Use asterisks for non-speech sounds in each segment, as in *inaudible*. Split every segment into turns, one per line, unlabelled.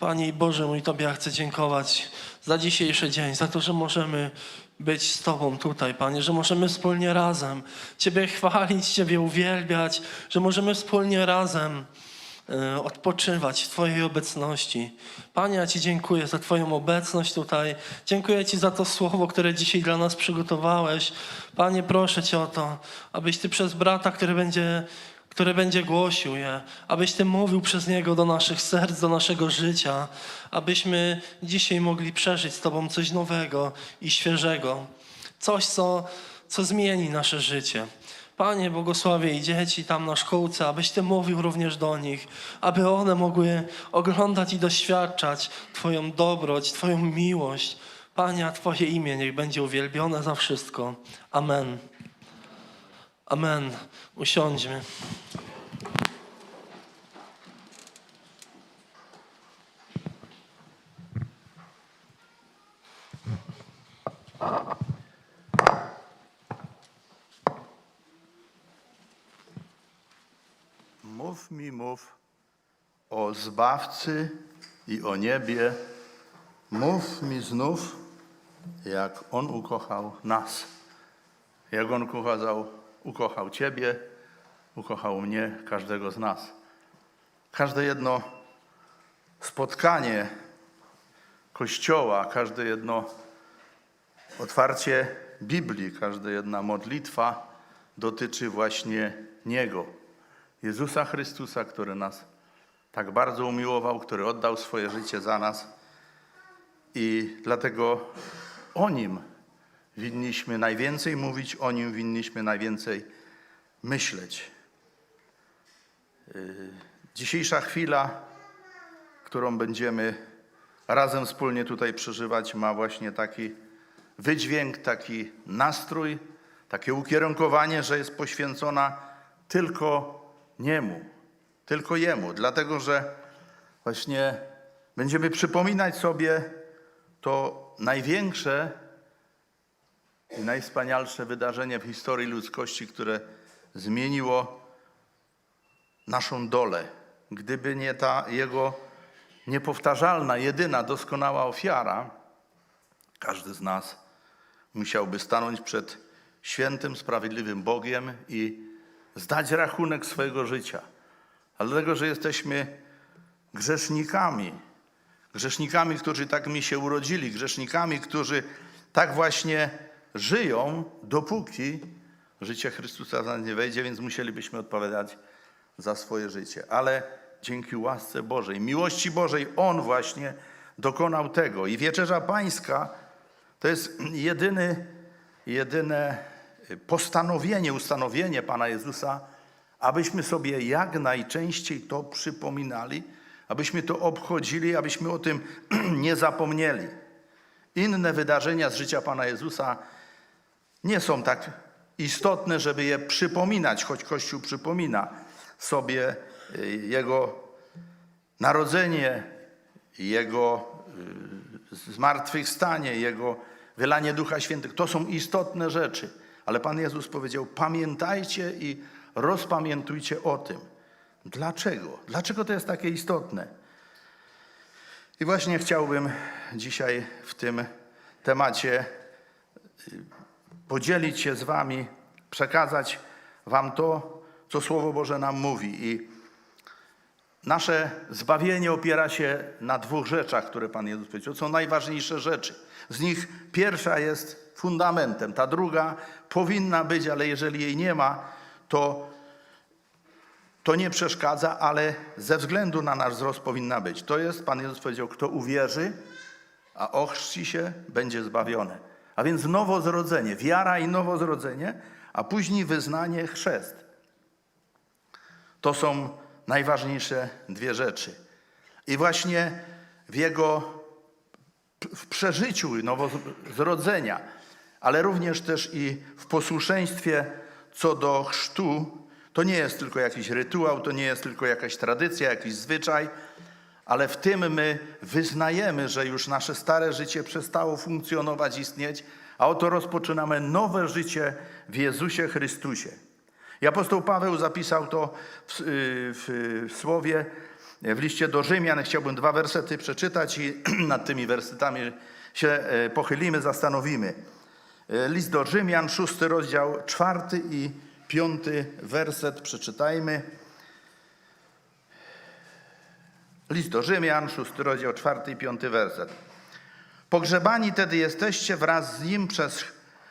Panie i Boże mój, Tobie ja chcę dziękować za dzisiejszy dzień, za to, że możemy być z Tobą tutaj, Panie, że możemy wspólnie razem Ciebie chwalić, Ciebie uwielbiać, że możemy wspólnie razem e, odpoczywać w Twojej obecności. Panie, ja Ci dziękuję za Twoją obecność tutaj. Dziękuję Ci za to słowo, które dzisiaj dla nas przygotowałeś. Panie, proszę Cię o to, abyś Ty przez brata, który będzie, który będzie głosił je, abyś Ty mówił przez niego do naszych serc, do naszego życia, abyśmy dzisiaj mogli przeżyć z Tobą coś nowego i świeżego. Coś, co, co zmieni nasze życie. Panie, błogosławię i dzieci tam na szkółce, abyś Ty mówił również do nich, aby one mogły oglądać i doświadczać Twoją dobroć, Twoją miłość. Panie, a Twoje imię niech będzie uwielbione za wszystko. Amen. Amen. Usiądźmy.
Mów mi, mów o Zbawcy i o niebie. Mów mi znów, jak On ukochał nas. Jak On ukochał, ukochał Ciebie, ukochał mnie, każdego z nas. Każde jedno spotkanie Kościoła, każde jedno otwarcie Biblii, każda jedna modlitwa dotyczy właśnie Niego. Jezusa Chrystusa, który nas tak bardzo umiłował, który oddał swoje życie za nas. I dlatego o Nim winniśmy najwięcej mówić, o Nim winniśmy najwięcej myśleć. Yy, Dzisiejsza chwila, którą będziemy razem wspólnie tutaj przeżywać, ma właśnie taki wydźwięk, taki nastrój, takie ukierunkowanie, że jest poświęcona tylko Niemu, tylko Jemu, dlatego że właśnie będziemy przypominać sobie to największe i najwspanialsze wydarzenie w historii ludzkości, które zmieniło naszą dolę. Gdyby nie ta Jego niepowtarzalna, jedyna, doskonała ofiara, każdy z nas musiałby stanąć przed świętym, sprawiedliwym Bogiem i zdać rachunek swojego życia. Ale dlatego, że jesteśmy grzesznikami, grzesznikami, którzy tak mi się urodzili, grzesznikami, którzy tak właśnie żyją, dopóki życie Chrystusa za nie wejdzie, więc musielibyśmy odpowiadać za swoje życie. Ale dzięki łasce Bożej, miłości Bożej, On właśnie dokonał tego. I wieczerza pańska to jest jedyny, jedyne postanowienie, ustanowienie Pana Jezusa, abyśmy sobie jak najczęściej to przypominali, abyśmy to obchodzili, abyśmy o tym *clears throat* nie zapomnieli. Inne wydarzenia z życia Pana Jezusa nie są tak istotne, żeby je przypominać, choć Kościół przypomina sobie y, Jego narodzenie, Jego y, zmartwychwstanie, Jego wylanie Ducha Świętego. To są istotne rzeczy. Ale Pan Jezus powiedział: Pamiętajcie i rozpamiętujcie o tym. Dlaczego? Dlaczego to jest takie istotne? I właśnie chciałbym dzisiaj w tym temacie y, podzielić się z Wami, przekazać Wam to, co Słowo Boże nam mówi. I nasze zbawienie opiera się na dwóch rzeczach, które Pan Jezus powiedział. Są najważniejsze rzeczy. Z nich pierwsza jest fundamentem, ta druga powinna być, ale jeżeli jej nie ma, to, to nie przeszkadza, ale ze względu na nasz wzrost powinna być. To jest, Pan Jezus powiedział, kto uwierzy, a ochrzci się, będzie zbawiony. A więc nowozrodzenie, wiara i nowozrodzenie, a później wyznanie, chrzest. To są najważniejsze dwie rzeczy. I właśnie w jego w przeżyciu nowozrodzenia, ale również też i w posłuszeństwie co do chrztu, to nie jest tylko jakiś rytuał, to nie jest tylko jakaś tradycja, jakiś zwyczaj, ale w tym my wyznajemy, że już nasze stare życie przestało funkcjonować, istnieć, a oto rozpoczynamy nowe życie w Jezusie Chrystusie. I apostoł Paweł zapisał to w, w, w słowie w liście do Rzymian. Chciałbym dwa wersety przeczytać i *clears throat* nad tymi wersetami się e, pochylimy, zastanowimy. E, List do Rzymian, szósty rozdział, czwarty i piąty werset przeczytajmy. List do Rzymian, szósty rozdział, czwarty i piąty werset. Pogrzebani tedy jesteście wraz z Nim przez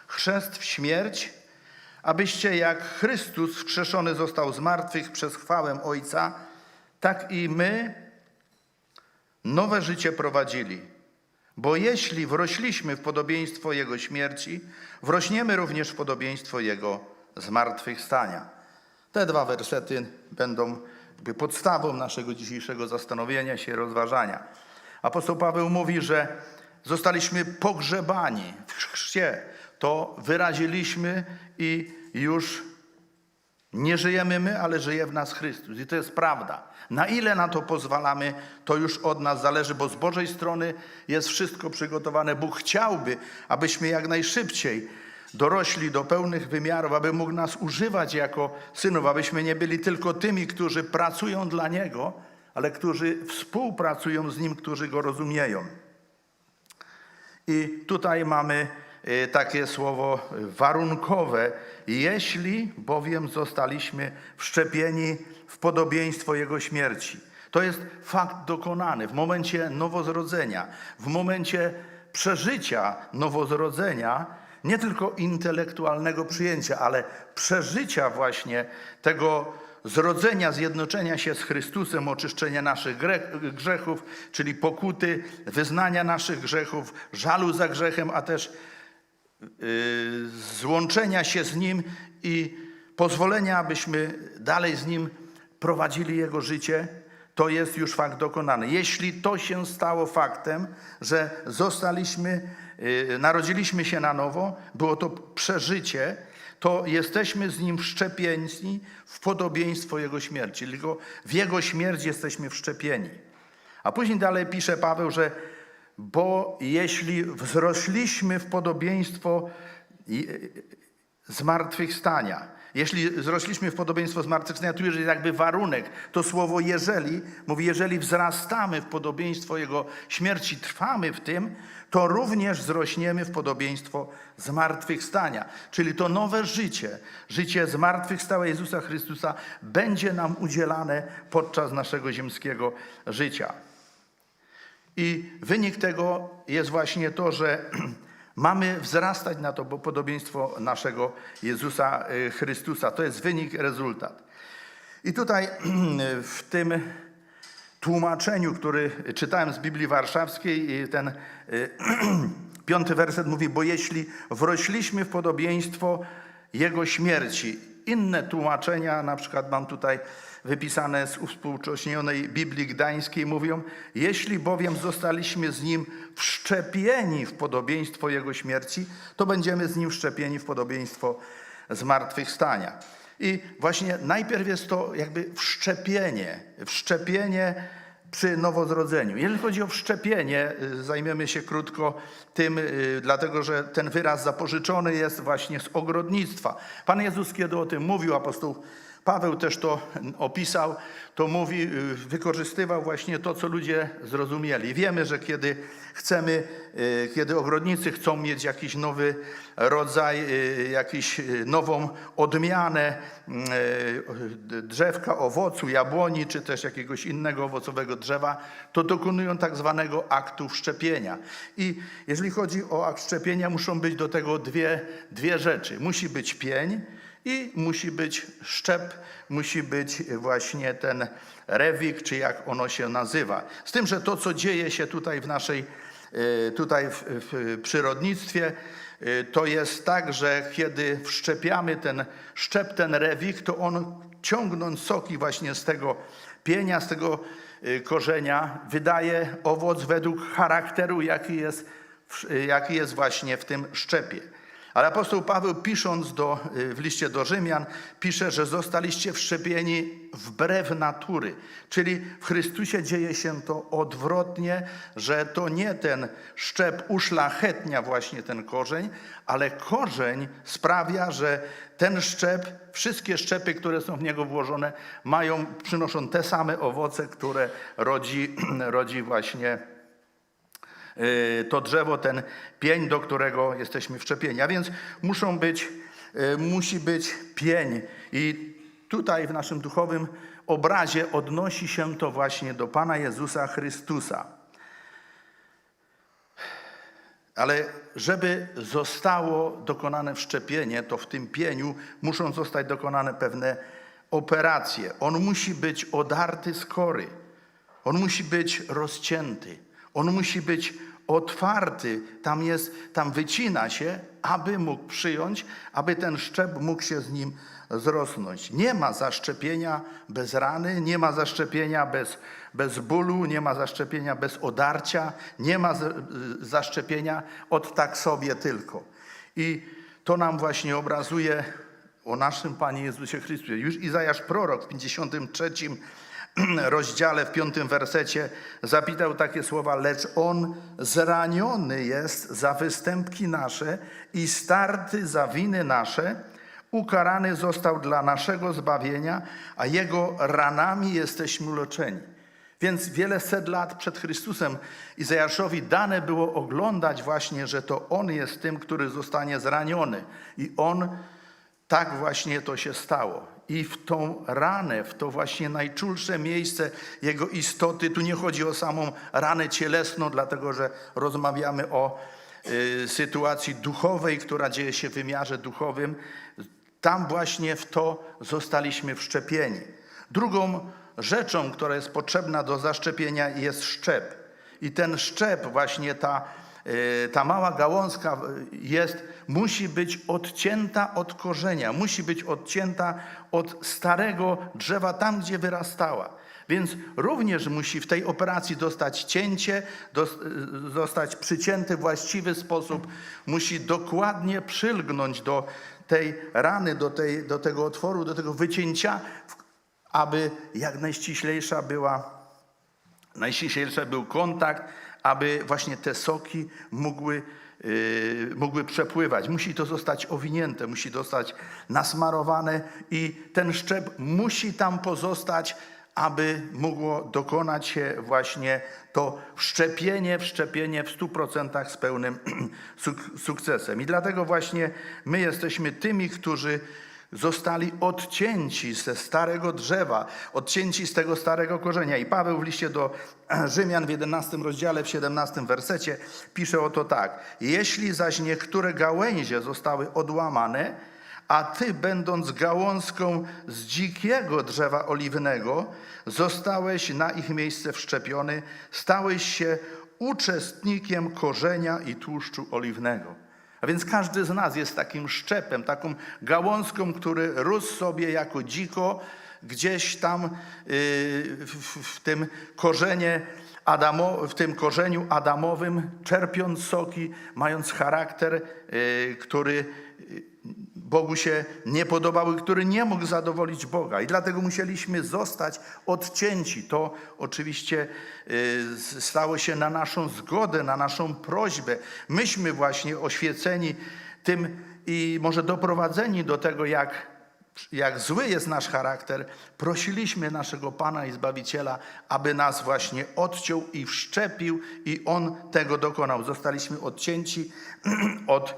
chrzest w śmierć, abyście jak Chrystus wskrzeszony został z martwych przez chwałę Ojca, tak i my nowe życie prowadzili. Bo jeśli wrośliśmy w podobieństwo Jego śmierci, wrośniemy również w podobieństwo Jego zmartwychwstania. Te dwa wersety będą podstawą naszego dzisiejszego zastanowienia się, rozważania. Apostoł Paweł mówi, że zostaliśmy pogrzebani w chrzcie. To wyraziliśmy i już nie żyjemy my, ale żyje w nas Chrystus. I to jest prawda. Na ile na to pozwalamy, to już od nas zależy, bo z Bożej strony jest wszystko przygotowane. Bóg chciałby, abyśmy jak najszybciej dorośli do pełnych wymiarów, aby mógł nas używać jako synów, abyśmy nie byli tylko tymi, którzy pracują dla Niego, ale którzy współpracują z Nim, którzy Go rozumieją. I tutaj mamy y, takie słowo warunkowe. Jeśli bowiem zostaliśmy wszczepieni w podobieństwo Jego śmierci. To jest fakt dokonany w momencie nowozrodzenia, w momencie przeżycia nowozrodzenia, nie tylko intelektualnego przyjęcia, ale przeżycia właśnie tego zrodzenia, zjednoczenia się z Chrystusem, oczyszczenia naszych grzechów, czyli pokuty, wyznania naszych grzechów, żalu za grzechem, a też yy, złączenia się z Nim i pozwolenia, abyśmy dalej z Nim prowadzili Jego życie, to jest już fakt dokonany. Jeśli to się stało faktem, że zostaliśmy, yy, narodziliśmy się na nowo, było to przeżycie, to jesteśmy z Nim wszczepieni w podobieństwo Jego śmierci. Tylko w Jego śmierć jesteśmy wszczepieni. A później dalej pisze Paweł, że bo jeśli wzrośliśmy w podobieństwo i- zmartwychwstania, jeśli wzrośliśmy w podobieństwo zmartwychwstania, tu jest jakby warunek. To słowo jeżeli, mówi, jeżeli wzrastamy w podobieństwo Jego śmierci, trwamy w tym, to również wzrośniemy w podobieństwo zmartwychwstania. Czyli to nowe życie, życie zmartwychwstałego Jezusa Chrystusa będzie nam udzielane podczas naszego ziemskiego życia. I wynik tego jest właśnie to, że *clears throat* mamy wzrastać na to podobieństwo naszego Jezusa y, Chrystusa. To jest wynik, rezultat. I tutaj *clears throat* w tym tłumaczeniu, który czytałem z Biblii Warszawskiej, i ten y, *clears throat* piąty werset mówi, bo jeśli wrośliśmy w podobieństwo Jego śmierci. Inne tłumaczenia, na przykład mam tutaj wypisane z uwspółcześnionej Biblii Gdańskiej, mówią, jeśli bowiem zostaliśmy z Nim wszczepieni w podobieństwo Jego śmierci, to będziemy z Nim wszczepieni w podobieństwo zmartwychwstania. I właśnie najpierw jest to jakby wszczepienie, wszczepienie przy nowozrodzeniu. Jeżeli chodzi o wszczepienie, y, zajmiemy się krótko tym, y, dlatego że ten wyraz zapożyczony jest właśnie z ogrodnictwa. Pan Jezus, kiedy o tym mówił, apostoł Paweł też to opisał, to mówi, y, wykorzystywał właśnie to, co ludzie zrozumieli. Wiemy, że kiedy chcemy, y, kiedy ogrodnicy chcą mieć jakiś nowy rodzaj, y, jakiś y, nową odmianę drzewka, owocu, jabłoni, czy też jakiegoś innego owocowego drzewa, to dokonują tak zwanego aktu wszczepienia. I jeżeli chodzi o akt szczepienia, muszą być do tego dwie, dwie rzeczy. Musi być pień, i musi być szczep, musi być właśnie ten rewik, czy jak ono się nazywa. Z tym, że to, co dzieje się tutaj w naszej, e, tutaj w, w przyrodnictwie, e, to jest tak, że kiedy wszczepiamy ten szczep, ten rewik, to on ciągnąc soki właśnie z tego pienia, z tego e, korzenia, wydaje owoc według charakteru, jaki jest, jaki jest właśnie w tym szczepie. Ale apostoł Paweł pisząc do, y, w liście do Rzymian, pisze, że zostaliście wszczepieni wbrew natury. Czyli w Chrystusie dzieje się to odwrotnie, że to nie ten szczep uszlachetnia właśnie ten korzeń, ale korzeń sprawia, że ten szczep, wszystkie szczepy, które są w niego włożone, mają, przynoszą te same owoce, które rodzi, *clears throat* rodzi właśnie to drzewo, ten pień, do którego jesteśmy wszczepieni. A więc muszą być, y, musi być pień. I tutaj w naszym duchowym obrazie odnosi się to właśnie do Pana Jezusa Chrystusa. Ale żeby zostało dokonane wszczepienie, to w tym pieniu muszą zostać dokonane pewne operacje. On musi być odarty z kory. On musi być rozcięty. On musi być otwarty. Tam jest, tam wycina się, aby mógł przyjąć, aby ten szczep mógł się z nim zrosnąć. Nie ma zaszczepienia bez rany, nie ma zaszczepienia bez, bez bólu, nie ma zaszczepienia bez odarcia, nie ma z- zaszczepienia od tak sobie tylko. I to nam właśnie obrazuje o naszym Panie Jezusie Chrystusie. Już Izajasz prorok w 53 *clears throat* rozdziale, w piątym wersecie zapitał takie słowa, lecz On zraniony jest za występki nasze i starty za winy nasze, ukarany został dla naszego zbawienia, a Jego ranami jesteśmy leczeni. Więc wiele set lat przed Chrystusem Izajaszowi dane było oglądać właśnie, że to On jest tym, który zostanie zraniony. I On, tak właśnie to się stało. I w tą ranę, w to właśnie najczulsze miejsce Jego istoty, tu nie chodzi o samą ranę cielesną, dlatego że rozmawiamy o y, sytuacji duchowej, która dzieje się w wymiarze duchowym. Tam właśnie w to zostaliśmy wszczepieni. Drugą rzeczą, która jest potrzebna do zaszczepienia jest szczep. I ten szczep, właśnie ta, y, ta mała gałązka jest, musi być odcięta od korzenia, musi być odcięta od starego drzewa tam, gdzie wyrastała. Więc również musi w tej operacji dostać cięcie, y, zostać przycięty w właściwy sposób, musi dokładnie przylgnąć do tej rany, do, tej, do tego otworu, do tego wycięcia, aby jak najściślejsza była, najściślejszy był kontakt, aby właśnie te soki mogły, mogły przepływać. Musi to zostać owinięte, musi zostać nasmarowane i ten szczep musi tam pozostać, aby mogło dokonać się właśnie to wszczepienie, wszczepienie w 100% z pełnym *clears throat* suk- sukcesem. I dlatego właśnie my jesteśmy tymi, którzy zostali odcięci ze starego drzewa, odcięci z tego starego korzenia. I Paweł w liście do *clears throat* Rzymian w 11 rozdziale, w 17 wersecie pisze oto tak. Jeśli zaś niektóre gałęzie zostały odłamane, a ty, będąc gałązką z dzikiego drzewa oliwnego, zostałeś na ich miejsce wszczepiony, stałeś się uczestnikiem korzenia i tłuszczu oliwnego. A więc każdy z nas jest takim szczepem, taką gałązką, który rósł sobie jako dziko gdzieś tam yy, w, tym korzenie Adamo, w tym korzeniu adamowym, czerpiąc soki, mając charakter, yy, który Bogu się nie podobał i który nie mógł zadowolić Boga. I dlatego musieliśmy zostać odcięci. To oczywiście y, stało się na naszą zgodę, na naszą prośbę. Myśmy właśnie oświeceni tym i może doprowadzeni do tego, jak, jak zły jest nasz charakter, prosiliśmy naszego Pana i Zbawiciela, aby nas właśnie odciął i wszczepił i On tego dokonał. Zostaliśmy odcięci *clears throat* od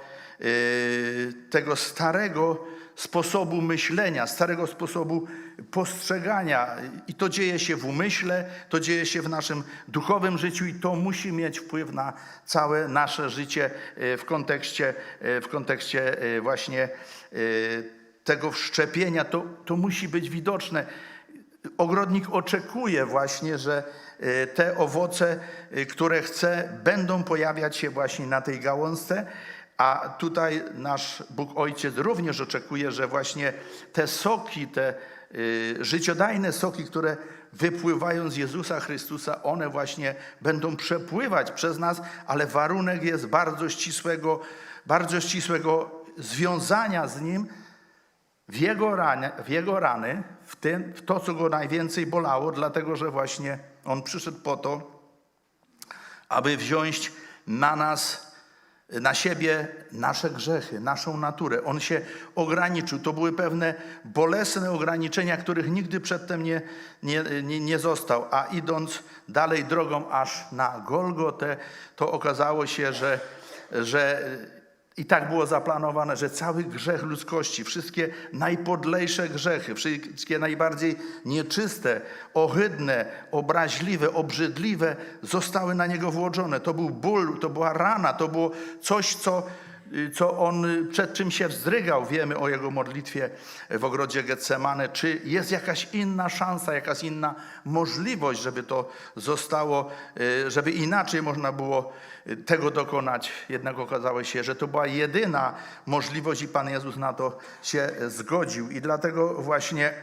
tego starego sposobu myślenia, starego sposobu postrzegania. I to dzieje się w umyśle, to dzieje się w naszym duchowym życiu i to musi mieć wpływ na całe nasze życie y, w kontekście, y, w kontekście y, właśnie y, tego wszczepienia. To, to musi być widoczne. Ogrodnik oczekuje właśnie, że y, te owoce, y, które chce, będą pojawiać się właśnie na tej gałązce, a tutaj nasz Bóg Ojciec również oczekuje, że właśnie te soki, te y, życiodajne soki, które wypływają z Jezusa Chrystusa, one właśnie będą przepływać przez nas, ale warunek jest bardzo ścisłego, bardzo ścisłego związania z Nim w Jego, w jego rany, w, tym, w to, co Go najwięcej bolało, dlatego że właśnie On przyszedł po to, aby wziąć na nas, na siebie nasze grzechy, naszą naturę. On się ograniczył. To były pewne bolesne ograniczenia, których nigdy przedtem nie, nie, nie, nie został. A idąc dalej drogą aż na Golgotę, to okazało się, że, że i tak było zaplanowane, że cały grzech ludzkości, wszystkie najpodlejsze grzechy, wszystkie najbardziej nieczyste, ohydne, obraźliwe, obrzydliwe zostały na niego włożone. To był ból, to była rana, to było coś, co, co on przed czym się wzdrygał. Wiemy o jego modlitwie w ogrodzie Getsemane. Czy jest jakaś inna szansa, jakaś inna możliwość, żeby to zostało, y, żeby inaczej można było tego dokonać. Jednak okazało się, że to była jedyna możliwość i Pan Jezus na to się zgodził. I dlatego właśnie *clears throat*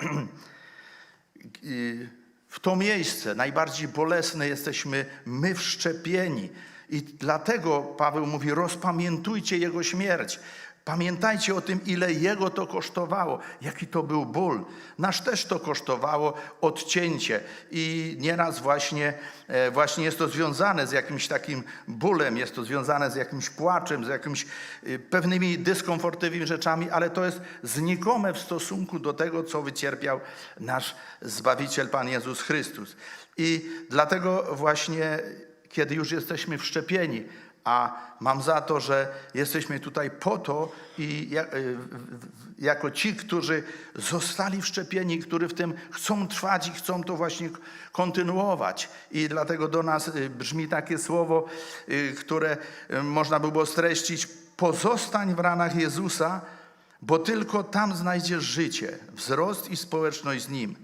w to miejsce najbardziej bolesne jesteśmy my wszczepieni. I dlatego Paweł mówi: rozpamiętujcie Jego śmierć. Pamiętajcie o tym, ile Jego to kosztowało, jaki to był ból. Nasz też to kosztowało odcięcie. I nieraz właśnie, e, właśnie jest to związane z jakimś takim bólem, jest to związane z jakimś płaczem, z jakimiś y, pewnymi dyskomfortowymi rzeczami, ale to jest znikome w stosunku do tego, co wycierpiał nasz Zbawiciel, Pan Jezus Chrystus. I dlatego właśnie, kiedy już jesteśmy wszczepieni, a mam za to, że jesteśmy tutaj po to i y, jako ci, którzy zostali wszczepieni, którzy w tym chcą trwać i chcą to właśnie kontynuować. I dlatego do nas y, brzmi takie słowo, y, które można by było streścić: pozostań w ranach Jezusa, bo tylko tam znajdziesz życie, wzrost i społeczność z Nim.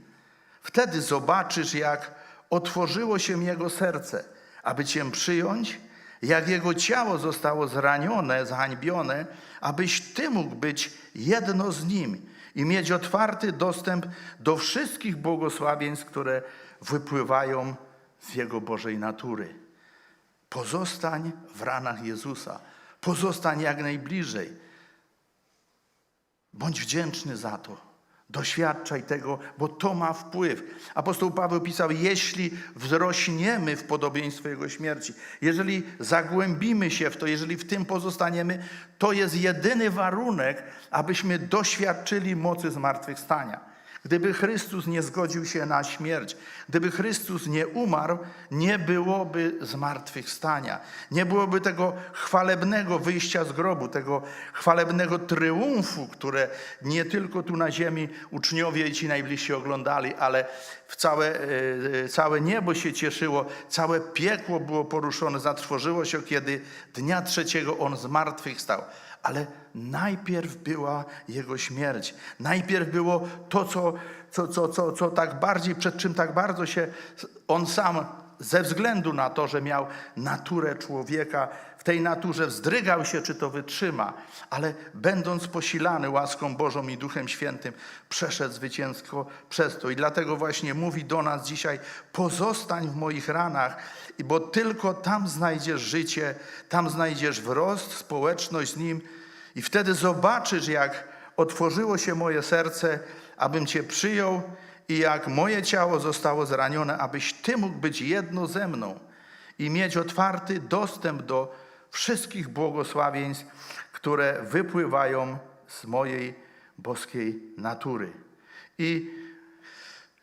Wtedy zobaczysz, jak otworzyło się Jego serce, aby Cię przyjąć, jak Jego ciało zostało zranione, zhańbione, abyś Ty mógł być jedno z Nim i mieć otwarty dostęp do wszystkich błogosławieństw, które wypływają z Jego Bożej natury. Pozostań w ranach Jezusa. Pozostań jak najbliżej. Bądź wdzięczny za to. Doświadczaj tego, bo to ma wpływ. Apostoł Paweł pisał: Jeśli wzrośniemy w podobieństwo Jego śmierci, jeżeli zagłębimy się w to, jeżeli w tym pozostaniemy, to jest jedyny warunek, abyśmy doświadczyli mocy zmartwychwstania. Gdyby Chrystus nie zgodził się na śmierć, gdyby Chrystus nie umarł, nie byłoby zmartwychwstania. Nie byłoby tego chwalebnego wyjścia z grobu, tego chwalebnego triumfu, które nie tylko tu na ziemi uczniowie i ci najbliżsi oglądali, ale w całe, e, całe niebo się cieszyło, całe piekło było poruszone, zatrwożyło się, kiedy dnia trzeciego On zmartwychwstał. Ale najpierw była Jego śmierć. Najpierw było to, co, co, co, co, co tak bardziej, przed czym tak bardzo się On sam ze względu na to, że miał naturę człowieka, w tej naturze wzdrygał się, czy to wytrzyma, ale będąc posilany łaską Bożą i Duchem Świętym, przeszedł zwycięsko przez to. I dlatego właśnie mówi do nas dzisiaj: pozostań w moich ranach, bo tylko tam znajdziesz życie, tam znajdziesz wzrost, społeczność z Nim, i wtedy zobaczysz, jak otworzyło się moje serce, abym Cię przyjął i jak moje ciało zostało zranione, abyś Ty mógł być jedno ze mną i mieć otwarty dostęp do wszystkich błogosławieństw, które wypływają z mojej boskiej natury. I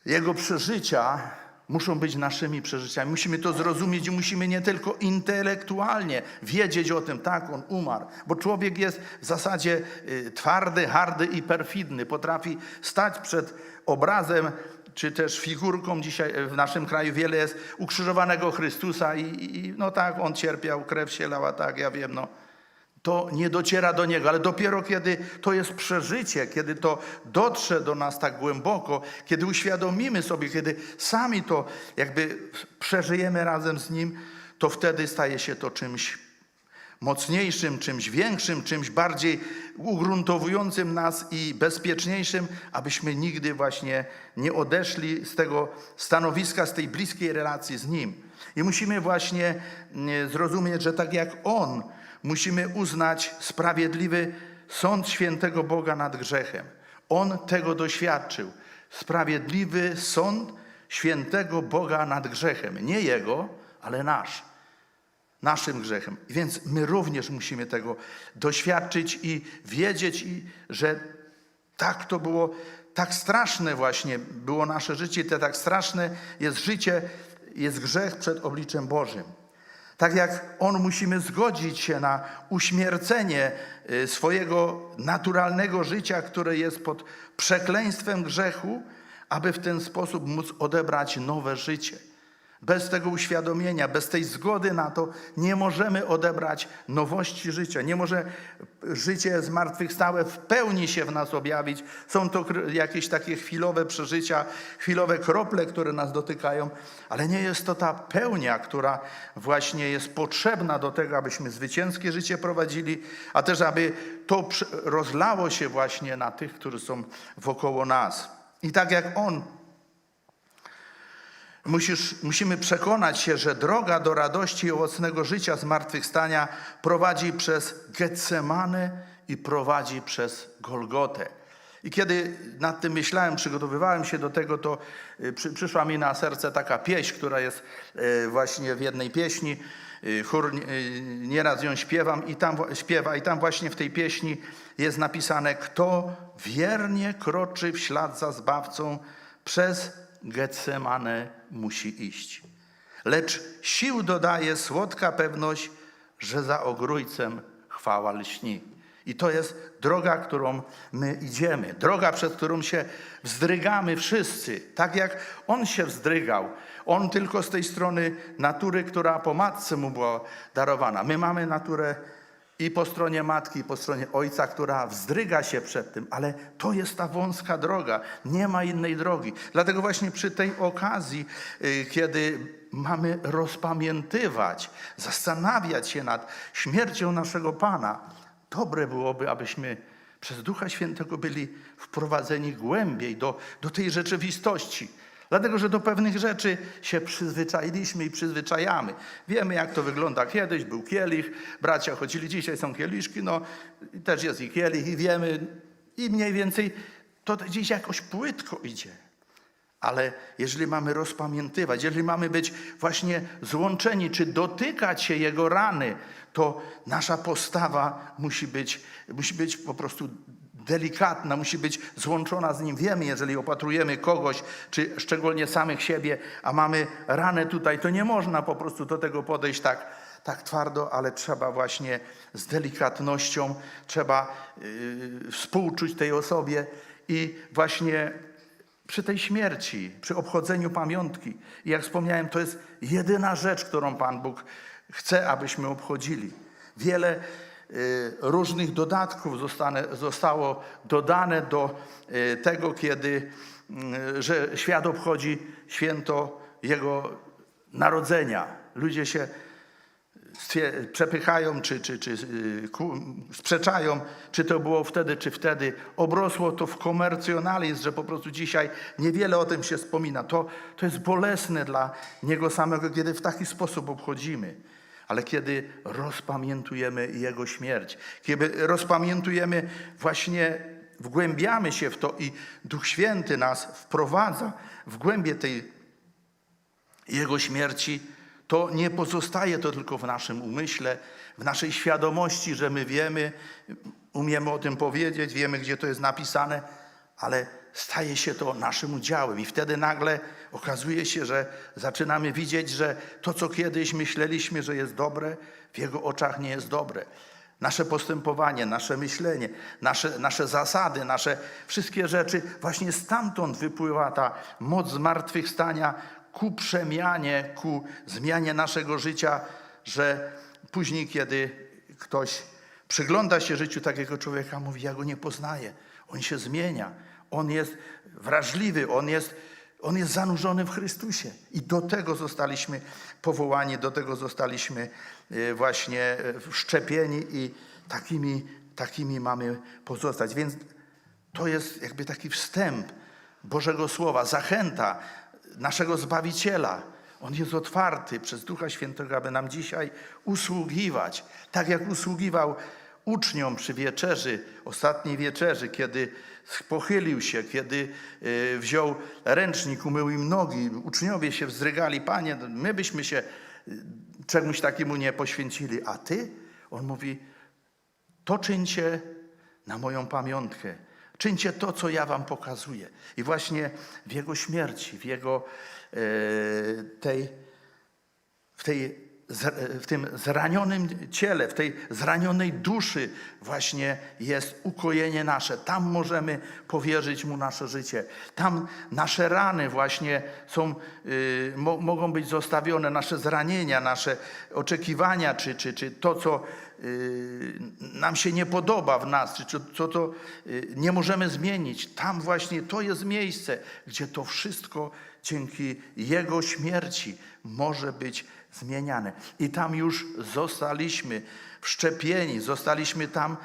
jego przeżycia muszą być naszymi przeżyciami. Musimy to zrozumieć i musimy nie tylko intelektualnie wiedzieć o tym, tak, on umarł, bo człowiek jest w zasadzie y, twardy, hardy i perfidny. Potrafi stać przed obrazem czy też figurką dzisiaj w naszym kraju wiele jest ukrzyżowanego Chrystusa i, i no tak, on cierpiał, krew się lała, tak, ja wiem, no to nie dociera do niego, ale dopiero kiedy to jest przeżycie, kiedy to dotrze do nas tak głęboko, kiedy uświadomimy sobie, kiedy sami to jakby przeżyjemy razem z nim, to wtedy staje się to czymś mocniejszym, czymś większym, czymś bardziej ugruntowującym nas i bezpieczniejszym, abyśmy nigdy właśnie nie odeszli z tego stanowiska, z tej bliskiej relacji z Nim. I musimy właśnie mm, zrozumieć, że tak jak On, musimy uznać sprawiedliwy sąd świętego Boga nad grzechem. On tego doświadczył. Sprawiedliwy sąd świętego Boga nad grzechem. Nie jego, ale nasz. Naszym grzechem. Więc my również musimy tego doświadczyć i wiedzieć, i, że tak to było, tak straszne właśnie było nasze życie, to tak straszne jest życie, jest grzech przed obliczem Bożym. Tak jak On musimy zgodzić się na uśmiercenie y, swojego naturalnego życia, które jest pod przekleństwem grzechu, aby w ten sposób móc odebrać nowe życie. Bez tego uświadomienia, bez tej zgody na to nie możemy odebrać nowości życia. Nie może życie zmartwychwstałe w pełni się w nas objawić. Są to jakieś takie chwilowe przeżycia, chwilowe krople, które nas dotykają, ale nie jest to ta pełnia, która właśnie jest potrzebna do tego, abyśmy zwycięskie życie prowadzili, a też aby to rozlało się właśnie na tych, którzy są wokoło nas. I tak jak On Musisz, musimy przekonać się, że droga do radości i owocnego życia zmartwychwstania prowadzi przez Getsemane i prowadzi przez Golgotę. I kiedy nad tym myślałem, przygotowywałem się do tego, to y, przy, przyszła mi na serce taka pieśń, która jest y, właśnie w jednej pieśni. Y, Chór nieraz ją śpiewam i tam, wa- śpiewa i tam właśnie w tej pieśni jest napisane kto wiernie kroczy w ślad za Zbawcą przez Getsemane musi iść. Lecz sił dodaje słodka pewność, że za ogrójcem chwała lśni. I to jest droga, którą my idziemy. Droga, przez którą się wzdrygamy wszyscy. Tak jak On się wzdrygał. On tylko z tej strony natury, która po matce mu była darowana. My mamy naturę i po stronie matki, i po stronie ojca, która wzdryga się przed tym, ale to jest ta wąska droga, nie ma innej drogi. Dlatego właśnie przy tej okazji, y, kiedy mamy rozpamiętywać, zastanawiać się nad śmiercią naszego Pana, dobre byłoby, abyśmy przez Ducha Świętego byli wprowadzeni głębiej do, do tej rzeczywistości. Dlatego, że do pewnych rzeczy się przyzwyczailiśmy i przyzwyczajamy. Wiemy, jak to wygląda. Kiedyś był kielich, bracia chodzili, dzisiaj są kieliszki, no też jest i kielich i wiemy i mniej więcej to dziś jakoś płytko idzie. Ale jeżeli mamy rozpamiętywać, jeżeli mamy być właśnie złączeni, czy dotykać się Jego rany, to nasza postawa musi być, musi być po prostu delikatna, musi być złączona z Nim. Wiemy, jeżeli opatrujemy kogoś, czy szczególnie samych siebie, a mamy ranę tutaj, to nie można po prostu do tego podejść tak, tak twardo, ale trzeba właśnie z delikatnością, trzeba yy, współczuć tej osobie i właśnie przy tej śmierci, przy obchodzeniu pamiątki. Jak wspomniałem, to jest jedyna rzecz, którą Pan Bóg chce, abyśmy obchodzili. Wiele różnych dodatków zostane, zostało dodane do y, tego, kiedy y, że świat obchodzi święto Jego narodzenia. Ludzie się przepychają, czy, czy, czy y, sprzeczają, czy to było wtedy, czy wtedy. Obrosło to w komercjonalizm, że po prostu dzisiaj niewiele o tym się wspomina. To, to jest bolesne dla Niego samego, kiedy w taki sposób obchodzimy. Ale kiedy rozpamiętujemy Jego śmierć, kiedy rozpamiętujemy właśnie, wgłębiamy się w to i Duch Święty nas wprowadza w głębie tej jego śmierci, to nie pozostaje to tylko w naszym umyśle, w naszej świadomości, że my wiemy, umiemy o tym powiedzieć, wiemy, gdzie to jest napisane, ale staje się to naszym udziałem. I wtedy nagle okazuje się, że zaczynamy widzieć, że to, co kiedyś myśleliśmy, że jest dobre, w Jego oczach nie jest dobre. Nasze postępowanie, nasze myślenie, nasze, nasze zasady, nasze wszystkie rzeczy, właśnie stamtąd wypływa ta moc zmartwychwstania ku przemianie, ku zmianie naszego życia, że później, kiedy ktoś przygląda się życiu takiego człowieka, mówi: Ja go nie poznaję. On się zmienia, on jest wrażliwy, on jest, on jest zanurzony w Chrystusie. I do tego zostaliśmy powołani, do tego zostaliśmy e, właśnie e, wszczepieni i takimi, takimi mamy pozostać. Więc to jest jakby taki wstęp Bożego Słowa, zachęta naszego Zbawiciela. On jest otwarty przez Ducha Świętego, aby nam dzisiaj usługiwać, tak jak usługiwał uczniom przy wieczerzy, ostatniej wieczerzy, kiedy pochylił się, kiedy e, wziął ręcznik, umył im nogi, uczniowie się wzdrygali, Panie, my byśmy się e, czemuś takiemu nie poświęcili, a Ty? On mówi, to czyńcie na moją pamiątkę. Czyńcie to, co ja wam pokazuję. I właśnie w Jego śmierci, w Jego e, tej, w, tej, w tym zranionym ciele, w tej zranionej duszy właśnie jest ukojenie nasze. Tam możemy powierzyć Mu nasze życie. Tam nasze rany właśnie są, y, mo, mogą być zostawione, nasze zranienia, nasze oczekiwania, czy, czy, czy to, co y, nam się nie podoba w nas, czy, czy co to y, nie możemy zmienić. Tam właśnie to jest miejsce, gdzie to wszystko dzięki Jego śmierci może być zmieniane. I tam już zostaliśmy wszczepieni, zostaliśmy tam,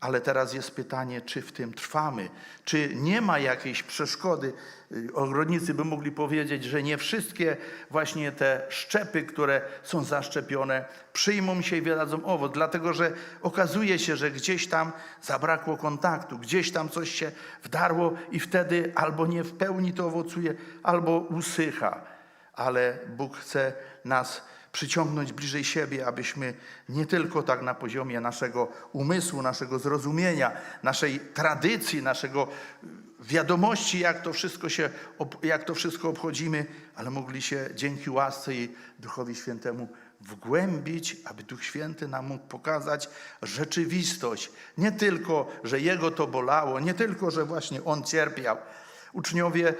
ale teraz jest pytanie, czy w tym trwamy, czy nie ma jakiejś przeszkody. Y, Ogrodnicy by mogli powiedzieć, że nie wszystkie właśnie te szczepy, które są zaszczepione, przyjmą się i wydadzą owoc, dlatego że okazuje się, że gdzieś tam zabrakło kontaktu, gdzieś tam coś się wdarło i wtedy albo nie w pełni to owocuje, albo usycha ale Bóg chce nas przyciągnąć bliżej siebie, abyśmy nie tylko tak na poziomie naszego umysłu, naszego zrozumienia, naszej tradycji, naszego wiadomości, jak to wszystko się, jak to wszystko obchodzimy, ale mogli się dzięki łasce i Duchowi Świętemu wgłębić, aby Duch Święty nam mógł pokazać rzeczywistość. Nie tylko, że Jego to bolało, nie tylko, że właśnie On cierpiał, Uczniowie,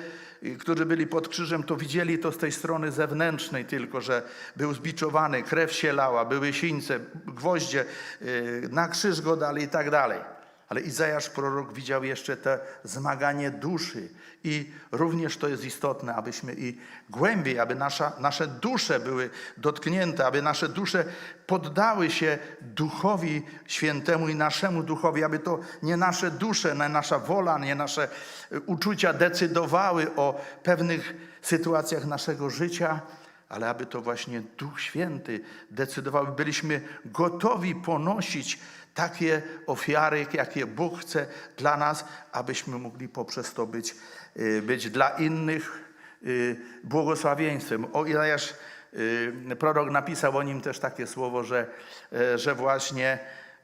którzy byli pod krzyżem, to widzieli to z tej strony zewnętrznej tylko, że był zbiczowany, krew się lała, były sińce, gwoździe, y, na krzyż go dali i tak dalej. Ale Izajasz prorok widział jeszcze te zmaganie duszy i również to jest istotne, abyśmy i głębiej, aby nasza, nasze dusze były dotknięte, aby nasze dusze poddały się Duchowi Świętemu i naszemu Duchowi, aby to nie nasze dusze, nie nasza wola, nie nasze y, uczucia decydowały o pewnych sytuacjach naszego życia, ale aby to właśnie Duch Święty decydował. Byliśmy gotowi ponosić takie ofiary, jakie Bóg chce dla nas, abyśmy mogli poprzez to być, y, być dla innych y, błogosławieństwem. O Ilajasz y, prorok napisał o nim też takie słowo, że, e, że właśnie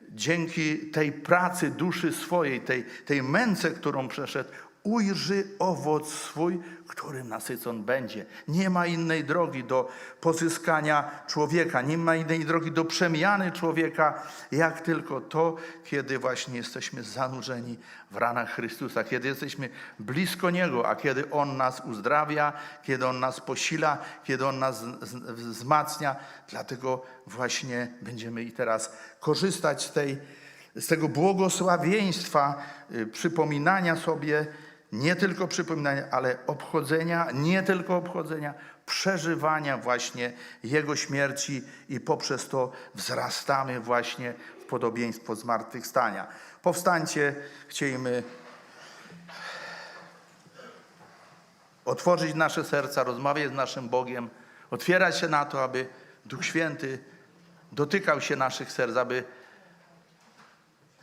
dzięki tej pracy duszy swojej, tej, tej męce, którą przeszedł, ujrzy owoc swój, którym nasycon będzie. Nie ma innej drogi do pozyskania człowieka, nie ma innej drogi do przemiany człowieka, jak tylko to, kiedy właśnie jesteśmy zanurzeni w ranach Chrystusa, kiedy jesteśmy blisko Niego, a kiedy On nas uzdrawia, kiedy On nas posila, kiedy On nas wzmacnia. Dlatego właśnie będziemy i teraz korzystać z tej z tego błogosławieństwa, y, przypominania sobie, nie tylko przypominania, ale obchodzenia, nie tylko obchodzenia, przeżywania właśnie Jego śmierci i poprzez to wzrastamy właśnie w podobieństwo zmartwychwstania. Powstańcie, chcielibyśmy otworzyć nasze serca, rozmawiać z naszym Bogiem, otwierać się na to, aby Duch Święty dotykał się naszych serc, aby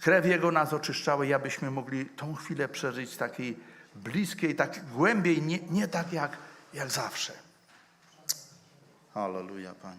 krew Jego nas oczyszczała i abyśmy mogli tą chwilę przeżyć takiej bliskiej, tak głębiej, nie, nie tak jak, jak zawsze. Halleluja, Panie.